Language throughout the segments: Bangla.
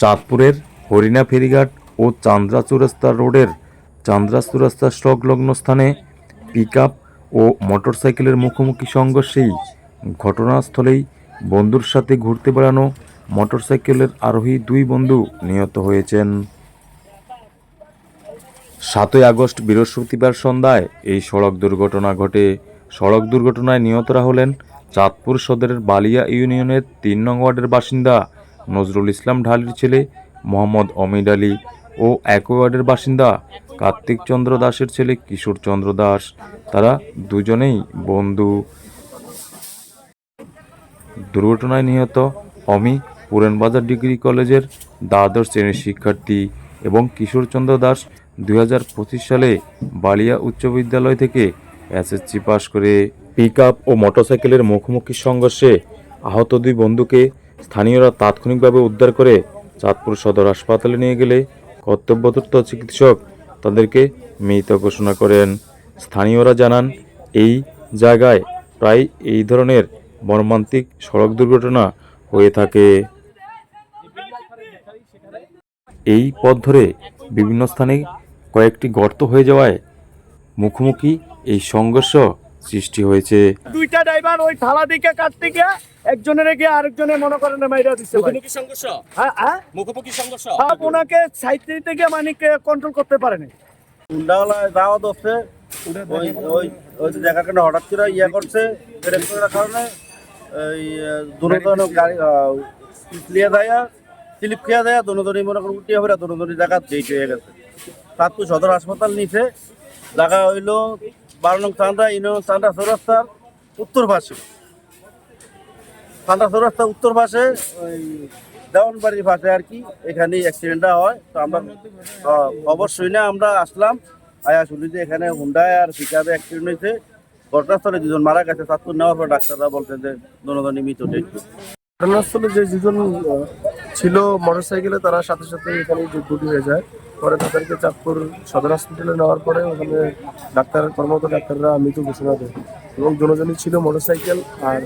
চাঁদপুরের হরিণা ফেরিঘাট ও চান্দ্রা চৌরাস্তা রোডের চান্দ্রা চৌরাস্তা সংলগ্ন স্থানে পিকআপ ও মোটরসাইকেলের মুখোমুখি সংঘর্ষেই ঘটনাস্থলেই বন্ধুর সাথে ঘুরতে বেড়ানো মোটরসাইকেলের আরোহী দুই বন্ধু নিহত হয়েছেন। সাতই আগস্ট বৃহস্পতিবার সন্ধ্যায় এই সড়ক দুর্ঘটনা ঘটে। সড়ক দুর্ঘটনায় নিহতরা হলেন চাঁদপুর সদরের বালিয়া ইউনিয়নের তিন নং ওয়ার্ডের বাসিন্দা নজরুল ইসলাম ঢালির ছেলে মোহাম্মদ অমিদ আলী ও একই ওয়ার্ডের বাসিন্দা কার্তিক চন্দ্র দাসের ছেলে কিশোর চন্দ্র দাস। তারা দুজনেই বন্ধু। দুর্ঘটনায় নিহত অমি পুরানবাজার ডিগ্রি কলেজের দ্বাদশ শ্রেণির শিক্ষার্থী এবং কিশোরচন্দ্র দাস দুই হাজার পঁচিশ সালে বালিয়া উচ্চ বিদ্যালয় থেকে এসএসসি পাশ করে পিকআপ ও মোটরসাইকেলের মুখোমুখি সংঘর্ষে আহত দুই বন্ধুকে স্থানীয়রা তাৎক্ষণিকভাবে উদ্ধার করে চাঁদপুর সদর হাসপাতালে নিয়ে গেলে কর্তব্যরত চিকিৎসক তাদেরকে মৃত ঘোষণা করেন। স্থানীয়রা জানান, এই জায়গায় প্রায় এই ধরনের মর্মান্তিক সড়ক দুর্ঘটনা হয়ে থাকে। এই পথ ধরে বিভিন্ন স্থানে কয়েকটি গর্ত হয়ে যাওয়ায় মুখোমুখি এই সংঘর্ষ সৃষ্টি হয়েছে। দুইটা ড্রাইভার ওই থালা দিকে কাট থেকে একজনের রেখে আরেকজনের মনে করেন মাইরা দিচ্ছে মুখোমুখি সংঘর্ষ? হ্যাঁ হ্যাঁ। মুখোমুখি সংঘর্ষ? ওনাকে সাইড থেকে মানে কন্ট্রোল করতে পারেনি। গুন্ডাওয়ালা দাওয়াত হচ্ছে ওই ওই ওই যে জায়গাটা না হঠাৎ করে ইয়ে করছে ব্রেক করার কারণে এই দুর্ঘটনা গাড়ি লিয়ে দেয় স্লিপ খেয়ে দেয় দুজনই মনে করুন উঠিয়ে হয়ে দুজনই জায়গা যেই হয়ে গেছে। তারপর সদর হাসপাতাল নিচে জায়গা হইল বারো নং চান্দা ইনো চান্দা চৌরাস্তার উত্তর পাশে। চান্দা চৌরাস্তার উত্তর পাশে, ওই দেওয়ানবাড়ির পাশে আর কি, এখানেই অ্যাক্সিডেন্টটা হয়। তো আমরা শুনে না, আমরা আসলাম। আয়া শুনি যে এখানে হুন্ডায় আর পিকআপে অ্যাক্সিডেন্ট হয়েছে। ঘটনাস্থলে দুজন মারা গেছে। চাঁদপুর নেওয়ার পর ডাক্তাররা বলছে যে দুজনই মৃত ঘটনাস্থলে যে দুজন ছিল মোটরসাইকেলে তারা সাথে সাথে এখানে যোগ্যটি হয়ে যায়। পরে তাদেরকে চাঁদপুর সদর হসপিটালে নেওয়ার পরে ওখানে ডাক্তার, কর্মরত ডাক্তাররা মৃত ঘোষণা দেয়। এবং দুজনই ছিল মোটরসাইকেল আর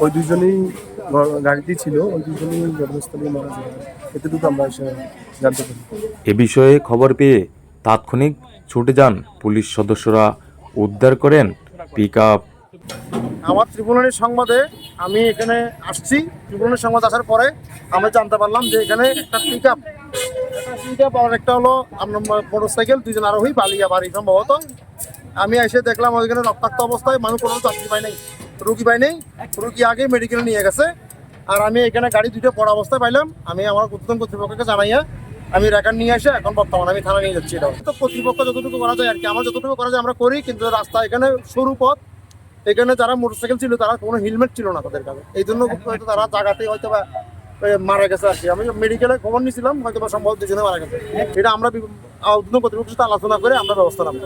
ওই দুজনেই গ- গাড়িতেই ছিল, ওই দুজনেই ঘটনাস্থলে মারা যায়। এতটুকু আমরা এসে জানতে পারি। এ বিষয়ে খবর পেয়ে তাৎক্ষণিক ছুটে যান পুলিশ সদস্যরা। উদ্ধার করেন পিকআপ আমার ত্রিপুরানির সংবাদে আমি এখানে আসছি। ত্রিপুরানির সংবাদ আসার পরে আমি জানতে পারলাম যে এখানে একটা পিক আপ পিক আপ আর একটা হলো আপনার মোটর সাইকেল দুজন আরোহী বালিয়া বাড়ি সম্ভবত। আমি এসে দেখলাম ওইখানে রক্তাক্ত অবস্থায় মানুষ কোনো যাত্রী পাই নাই, রুগী পাই নাই। রুগী আগে মেডিকেলে নিয়ে গেছে। আর আমি এখানে গাড়ি দুটো পড়া অবস্থায় পাইলাম। আমি আমার উদ্বোধন কর্তৃপক্ষকে জানাইয়া আমি রেকর্ড নিয়ে এসে এখন বর্তমানে আমি থানা নিয়ে যাচ্ছি এটা। তো কর্তৃপক্ষ যতটুকু করা যায় আর কি, আমরা যতটুকু করা যায় আমরা করি, কিন্তু রাস্তা এখানে সরু পথ। এখানে যারা মোটরসাইকেল ছিল তারা কোনো হেলমেট ছিল না তাদের কাছে। এই জন্য হয়তো তারা জায়গাতে হয়তো বা মারা গেছে আর কি। আমি মেডিকেলে খবর নিয়েছিলাম হয়তো বা সম্ভবত দুজনে মারা গেছে। এটা আমরা সাথে আলোচনা করে আমরা ব্যবস্থা নেব।